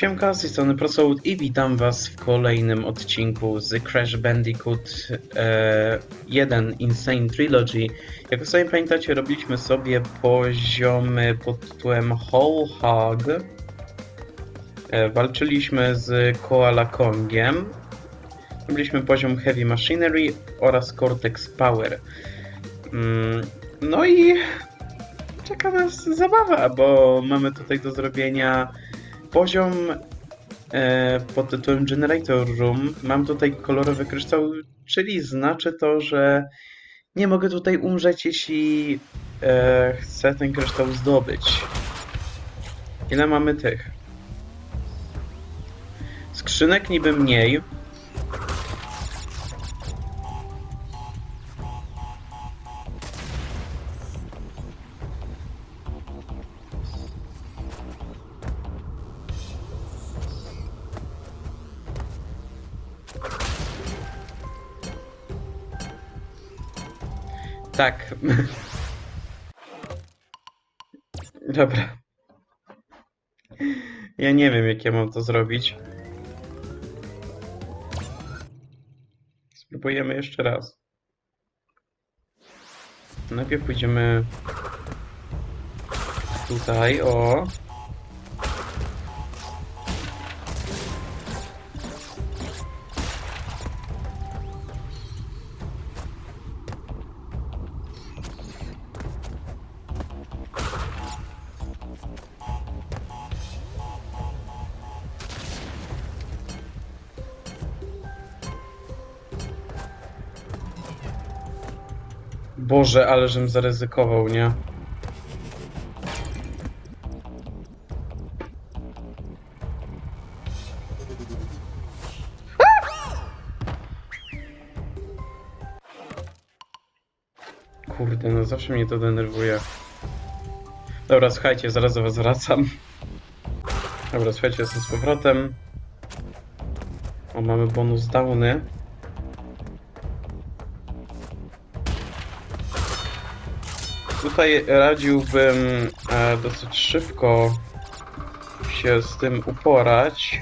Siemka, z tej strony Prosoud i witam was w kolejnym odcinku z Crash Bandicoot e, 1 Insane Trilogy. Jak sobie pamiętacie, robiliśmy sobie poziomy pod tytułem Whole Hog. E, walczyliśmy z Koala Kongiem. Robiliśmy poziom Heavy Machinery oraz Cortex Power. Mm, no i czeka nas zabawa, bo mamy tutaj do zrobienia poziom e, pod tytułem Generator Room. Mam tutaj kolorowy kryształ, czyli znaczy to, że nie mogę tutaj umrzeć, jeśli e, chcę ten kryształ zdobyć. Ile mamy tych? Skrzynek niby mniej. Tak. Dobra. Ja nie wiem, jak ja mam to zrobić. Spróbujemy jeszcze raz. Najpierw pójdziemy tutaj, o. Boże, ale żem zaryzykował, nie? Kurde, no zawsze mnie to denerwuje. Dobra, słuchajcie, zaraz do was wracam. Dobra, słuchajcie, jestem z powrotem. O, mamy bonus downy. Tutaj radziłbym e, dosyć szybko się z tym uporać.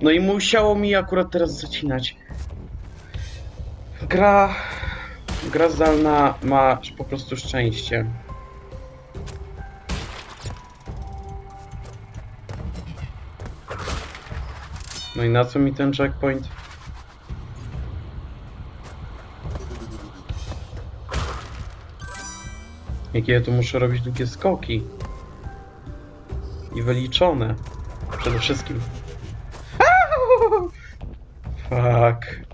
No i musiało mi akurat teraz zacinać. Gra... Gra zdalna ma po prostu szczęście. No i na co mi ten checkpoint? Jakie ja tu muszę robić długie skoki. I wyliczone. Przede wszystkim. Fuck.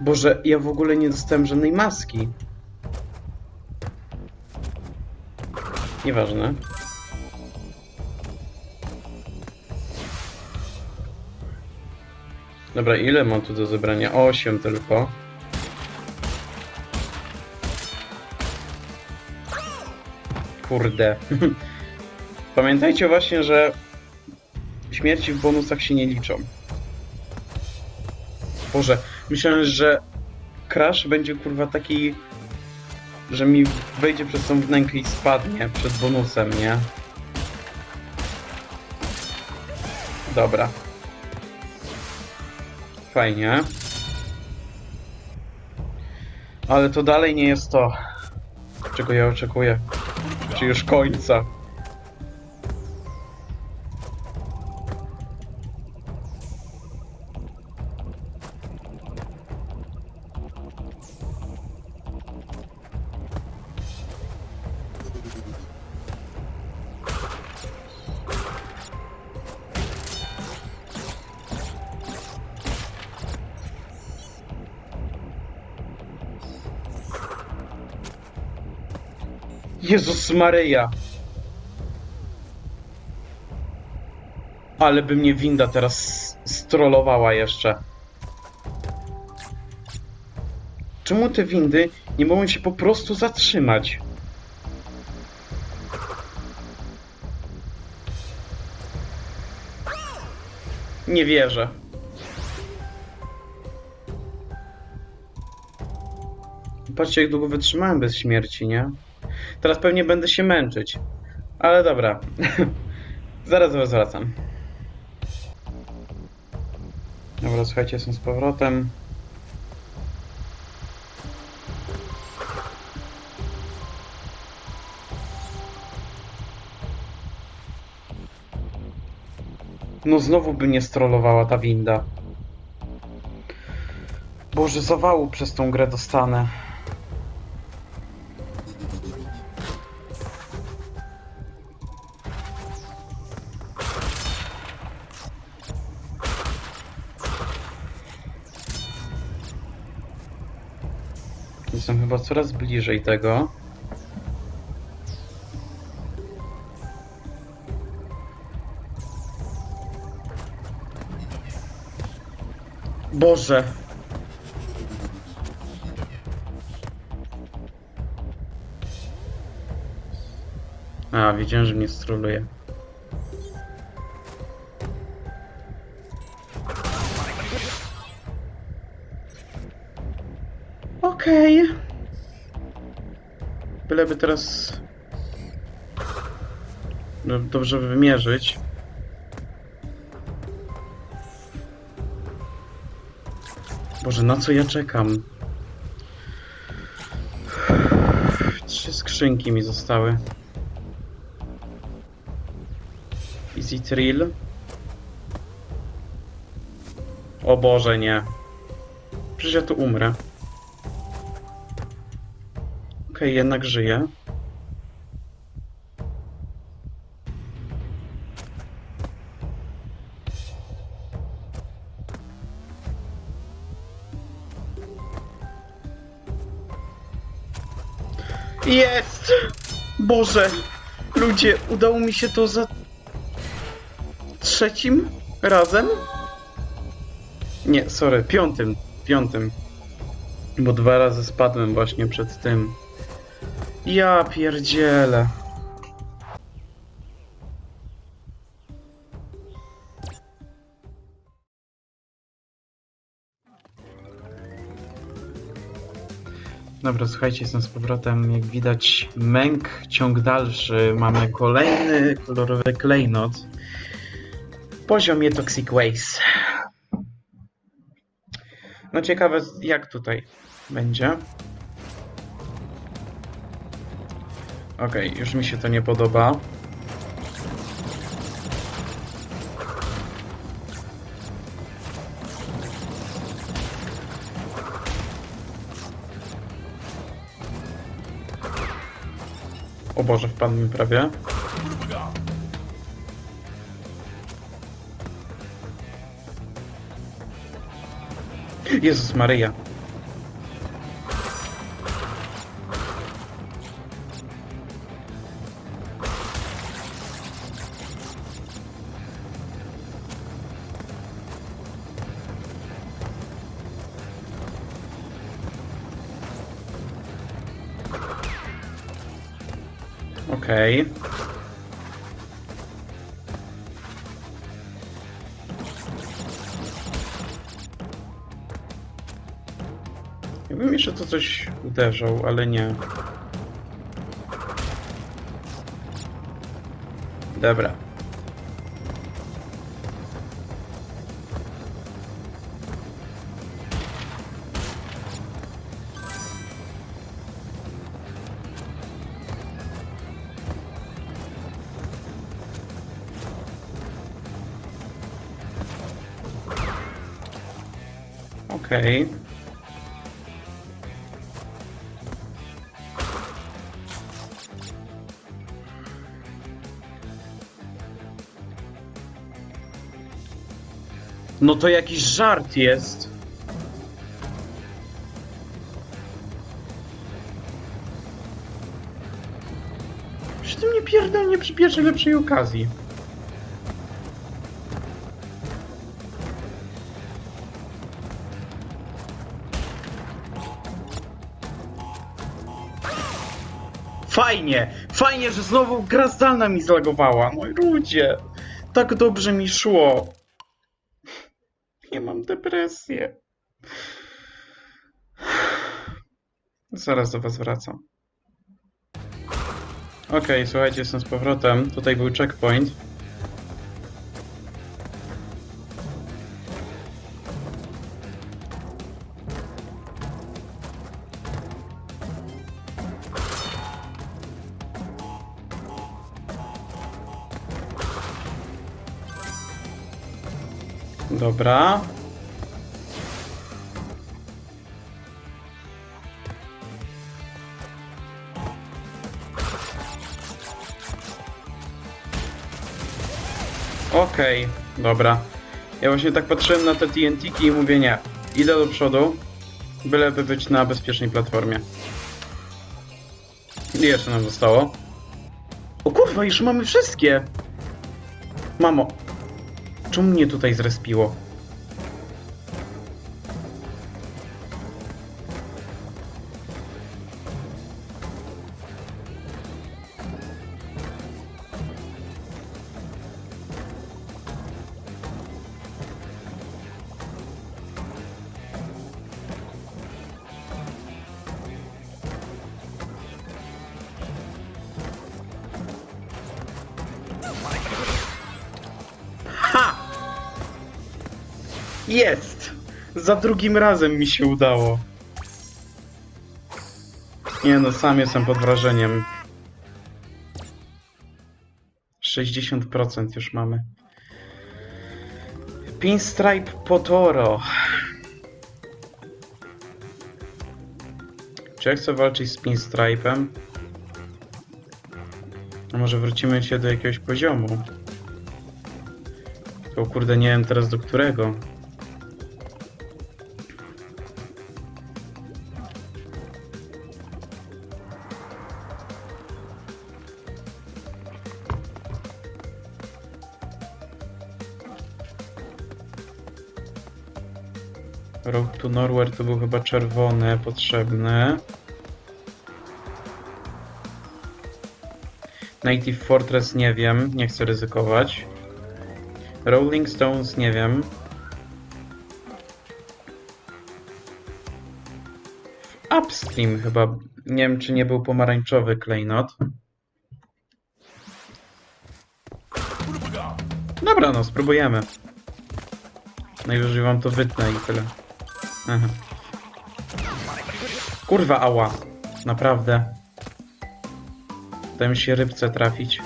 Boże, ja w ogóle nie dostałem żadnej maski. Nieważne. Dobra, ile mam tu do zebrania? 8 tylko. Kurde. Pamiętajcie właśnie, że śmierci w bonusach się nie liczą. Boże, myślałem, że crash będzie kurwa taki, że mi wejdzie przez tą wnękę i spadnie przed bonusem, nie? Dobra. Fajnie. Ale to dalej nie jest to, czego ja oczekuję. Czy już końca. Jezus Maryja! Ale by mnie winda teraz strollowała jeszcze. Czemu te windy nie mogą się po prostu zatrzymać? Nie wierzę. Patrzcie, jak długo wytrzymałem bez śmierci, nie? Teraz pewnie będę się męczyć. Ale dobra. Zaraz wracam. Dobra, słuchajcie, jestem z powrotem. No znowu by nie strollowała ta winda. Boże, zawału przez tą grę dostanę. Jestem chyba coraz bliżej tego. Boże! A, wiedziałem, że mnie stroluje. Byleby teraz... no, Dobrze wymierzyć. Boże, na co ja czekam? Trzy skrzynki mi zostały. Easy Thrill. O Boże, nie. Przecież ja tu umrę. Jednak żyję. Jest! Boże! Ludzie, udało mi się to za trzecim razem? Nie, sorry, piątym. Piątym. Bo dwa razy spadłem właśnie przed tym. Ja pierdzielę. Dobra, słuchajcie, jestem z powrotem. Jak widać, męk, ciąg dalszy. Mamy kolejny kolorowy klejnot. Poziomie Toxic Waste. No ciekawe, jak tutaj będzie. Okej, już mi się to nie podoba. O Boże, wpadł mi prawie. Jezus Maryja. Ja bym jeszcze to coś uderzał, ale nie. Dobra. Okej. No to jakiś żart jest. Przecież ty mnie pierdolnie przy pierwszej lepszej okazji. Fajnie, fajnie, że znowu gra zdalna mi zlagowała. No ludzie, tak dobrze mi szło. Depresji. Zaraz do was wracam. Okej, słuchajcie, jestem z powrotem. Tutaj był checkpoint. Dobra. Okej, dobra. Ja właśnie tak patrzyłem na te TNT i mówię nie. Idę do przodu, byleby być na bezpiecznej platformie. Ile jeszcze nam zostało? O kurwa, już mamy wszystkie! Mamo, czemu mnie tutaj zrespiło? Za drugim razem mi się udało. Nie no, sam jestem pod wrażeniem. 60% już mamy. Pinstripe Potoro. Czy ja chcę walczyć z Pinstripe'em? A może wrócimy się do jakiegoś poziomu? O kurde, nie wiem teraz do którego. Nowhere to był chyba czerwony, potrzebny. Native Fortress nie wiem, nie chcę ryzykować. Rolling Stones nie wiem. W Upstream chyba, nie wiem czy nie był pomarańczowy klejnot. Dobra, no spróbujemy. Najwyżej wam to wytnę i tyle. Aha. Kurwa, ała. Naprawdę. Daj mi się rybce trafić.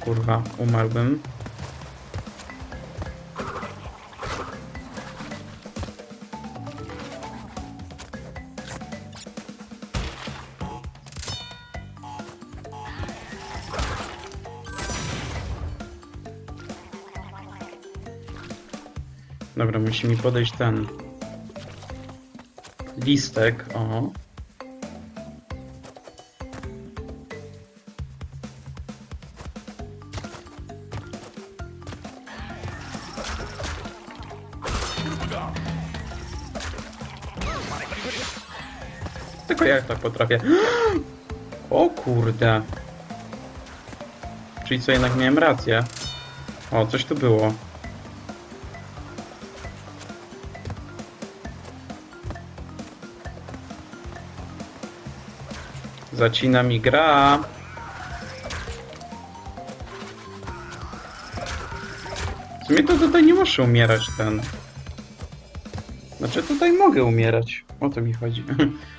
Kurwa, umarłbym. Dobra, musi mi podejść ten listek. O. Tylko ja tak potrafię. O kurde. Czyli co, jednak miałem rację. O, coś tu było. Zacina mi gra. W sumie to tutaj nie muszę umierać ten. Znaczy tutaj mogę umierać. O to mi chodzi.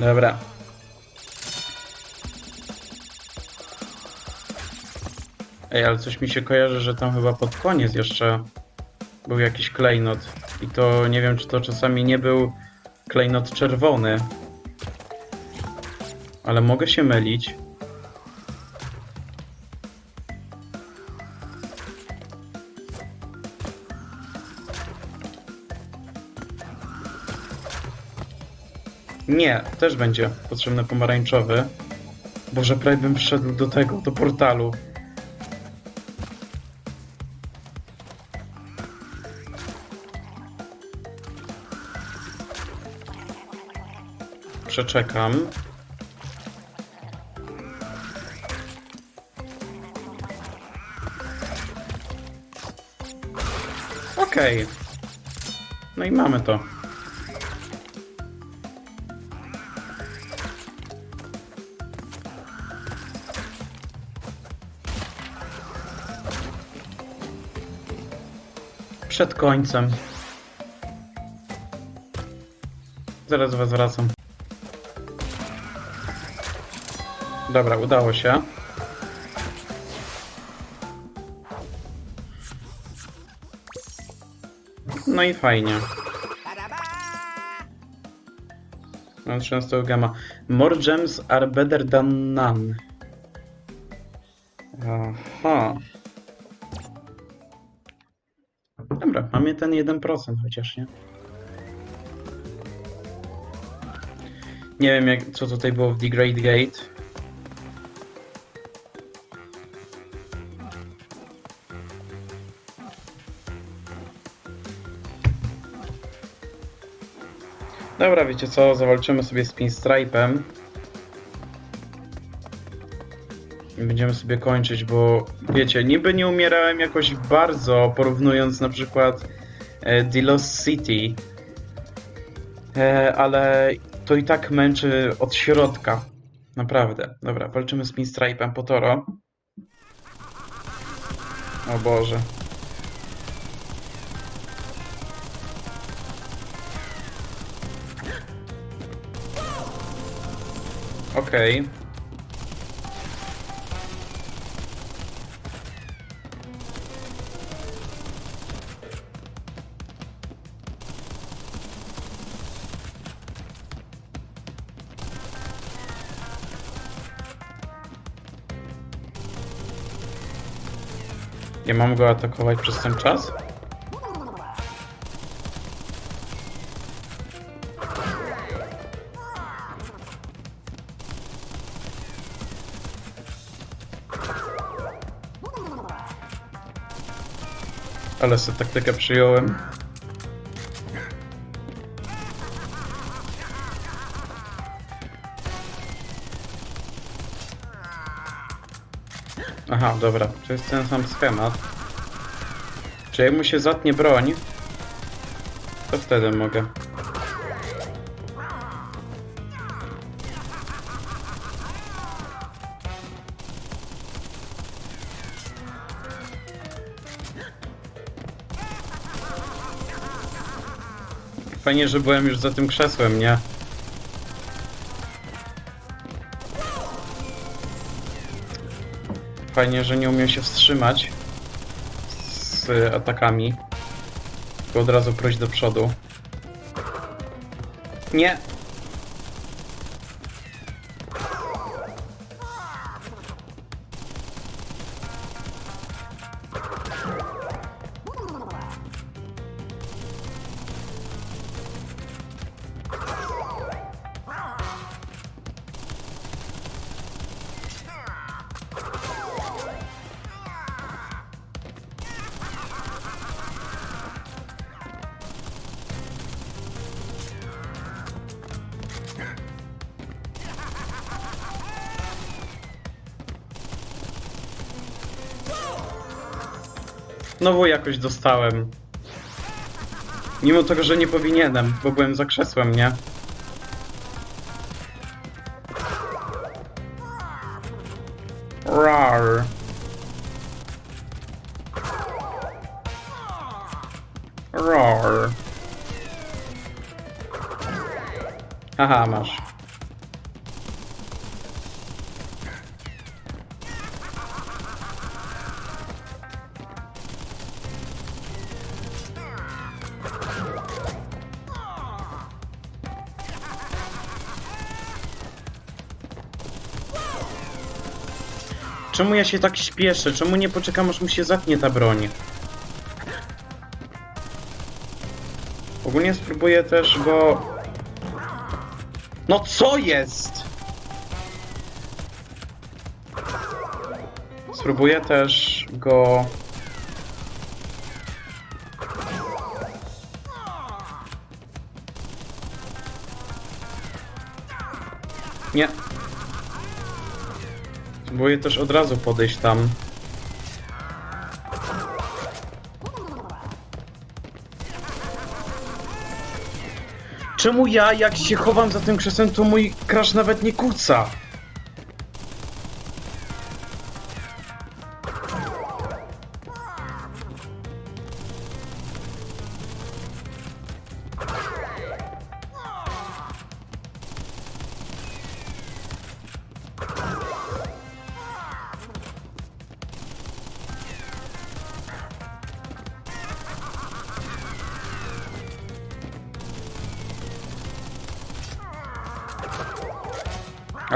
Dobra. Ej, ale coś mi się kojarzy, że tam chyba pod koniec jeszcze był jakiś klejnot. I to nie wiem, czy to czasami nie był klejnot czerwony. Ale mogę się mylić. Nie, też będzie potrzebny pomarańczowy. Boże, prawie bym wszedł do tego, do portalu. Przeczekam. Okej. No i mamy to. Przed końcem. Zaraz was wracam. Dobra, udało się. No i fajnie. Mam 13 gama. More gems are better than none. Aha. Mamy ten 1% chociaż, nie? Nie wiem, jak, co tutaj było w The Great Gate. Dobra, wiecie co? Zawalczymy sobie z Pinstripe'em. Będziemy sobie kończyć, bo wiecie, niby nie umierałem jakoś bardzo, porównując na przykład e, The Lost City, e, ale to i tak męczy od środka. Naprawdę. Dobra, walczymy z Pinstripe'em po Toro. O Boże. Okej. Nie mam go atakować przez ten czas? Ale sobie taktykę przyjąłem. Aha, dobra, to jest ten sam schemat. Czy jak mu się zatnie broń, to wtedy mogę. Fajnie, że byłem już za tym krzesłem, nie? Fajnie, że nie umiem się wstrzymać z atakami. Tylko od razu prójść do przodu. Nie! Znowu jakoś dostałem. Mimo tego, że nie powinienem, bo byłem za krzesłem, nie? Rar. Rar. Aha, masz. Czemu ja się tak śpieszę? Czemu nie poczekam, aż mu się zatnie ta broń? Ogólnie spróbuję też go No co jest? Spróbuję też go... Spróbuję też od razu podejść tam. Czemu ja, jak się chowam za tym krzesłem, to mój crash nawet nie kuca?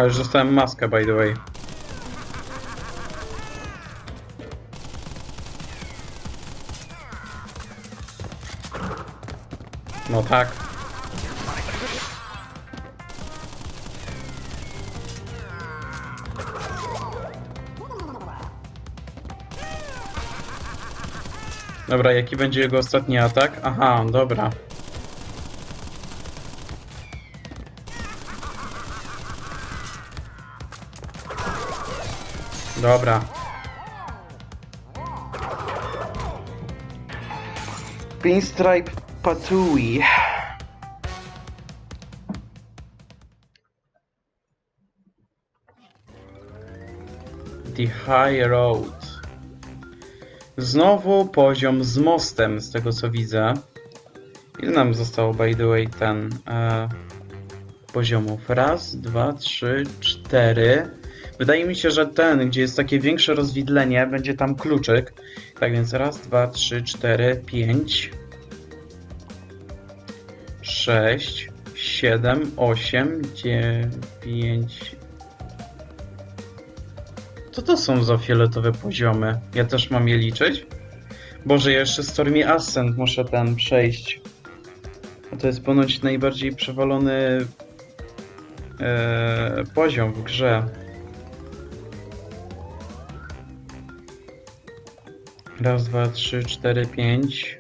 Już dostałem maskę, by the way. No tak. Dobra, jaki będzie jego ostatni atak? Aha, dobra. Dobra. Pinstripe Patui. The High Road. Znowu poziom z mostem, z tego co widzę. Ile nam zostało, by the way, ten e, poziomów? Raz, dwa, trzy, cztery. Wydaje mi się, że ten, gdzie jest takie większe rozwidlenie, będzie tam kluczyk. Tak więc raz, dwa, trzy, cztery, pięć, sześć, siedem, osiem, dziewięć. Co to są za fioletowe poziomy? Ja też mam je liczyć? Boże, ja jeszcze Stormy Ascent muszę ten przejść. A to jest ponoć najbardziej przewalony e, poziom w grze. Raz, dwa, trzy, cztery, pięć,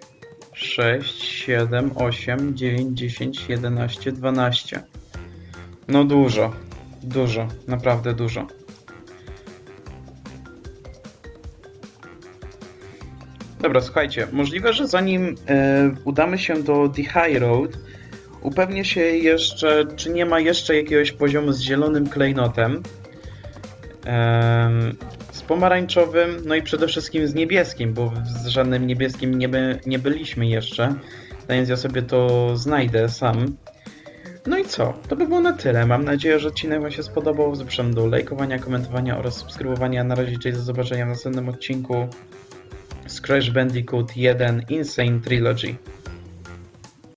sześć, siedem, osiem, dziewięć, dziesięć, jedenaście, dwanaście. No dużo. Dużo. Naprawdę dużo. Dobra, słuchajcie. Możliwe, że zanim e, udamy się do The High Road, upewnię się jeszcze, czy nie ma jeszcze jakiegoś poziomu z zielonym klejnotem. Pomarańczowym, no i przede wszystkim z niebieskim, bo z żadnym niebieskim nie, by, nie byliśmy jeszcze, więc ja sobie to znajdę sam. No i co? To by było na tyle. Mam nadzieję, że odcinek Wam się spodobał. Zapraszam do lajkowania, komentowania oraz subskrybowania. Na razie cześć, do zobaczenia w następnym odcinku z Crash Bandicoot 1 Insane Trilogy.